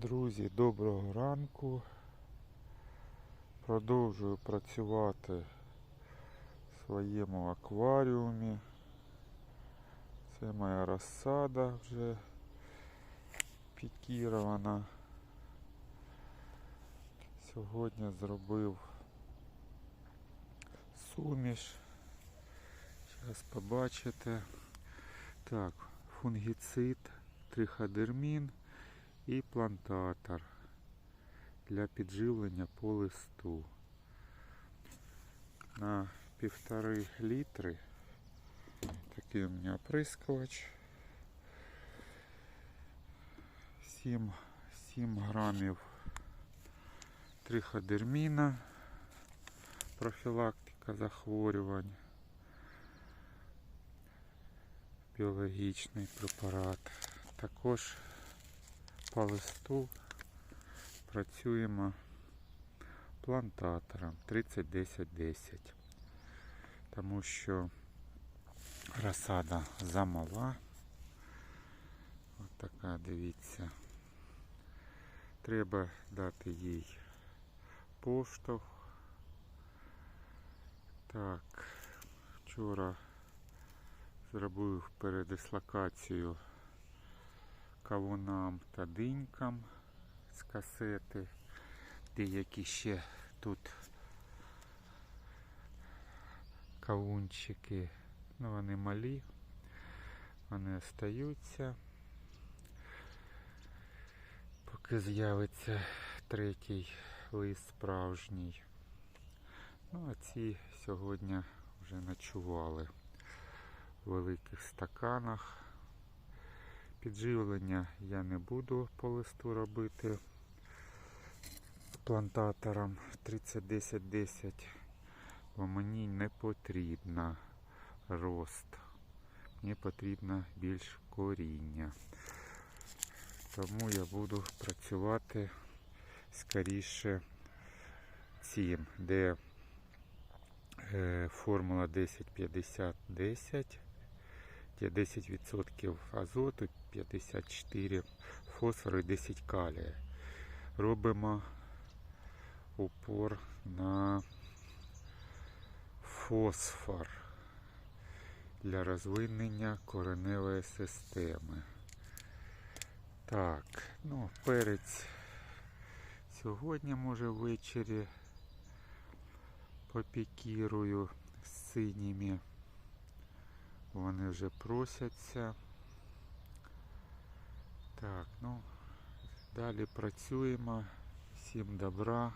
Друзі, доброго ранку. Продовжую працювати в своєму акваріумі. Це моя розсада вже пікірована. Сьогодні зробив суміш. Зараз побачите. Так, фунгіцид, триходермін і плантатор для підживлення по листу. На півтори літри такий у мене оприскувач. 7, 7 грамів триходерміна, профілактика захворювань, біологічний препарат. Також по листу працюємо плантатором 30-10-10, тому що розсада замала. Ось така, дивіться. Треба дати їй поштовх. Так, вчора зробив передислокацію кавунам та динькам з касети. Деякі ще тут кавунчики, ну вони малі, вони остаються. Поки з'явиться третій лист справжній. Ну, а ці сьогодні вже ночували в великих стаканах. Підживлення я не буду по листу робити плантатором 30-10-10, бо мені не потрібно рост. Мені потрібно більш коріння. Тому я буду працювати скоріше цим, де е, формула 10-50-10, де 10% азоту, 54 фосфору і 10 калія. Робимо упор на фосфор для розвинення кореневої системи. Так, ну, перець сьогодні, може, ввечері попікірую з синіми. Вони вже просяться. Так, ну, далі працюємо. Всім добра.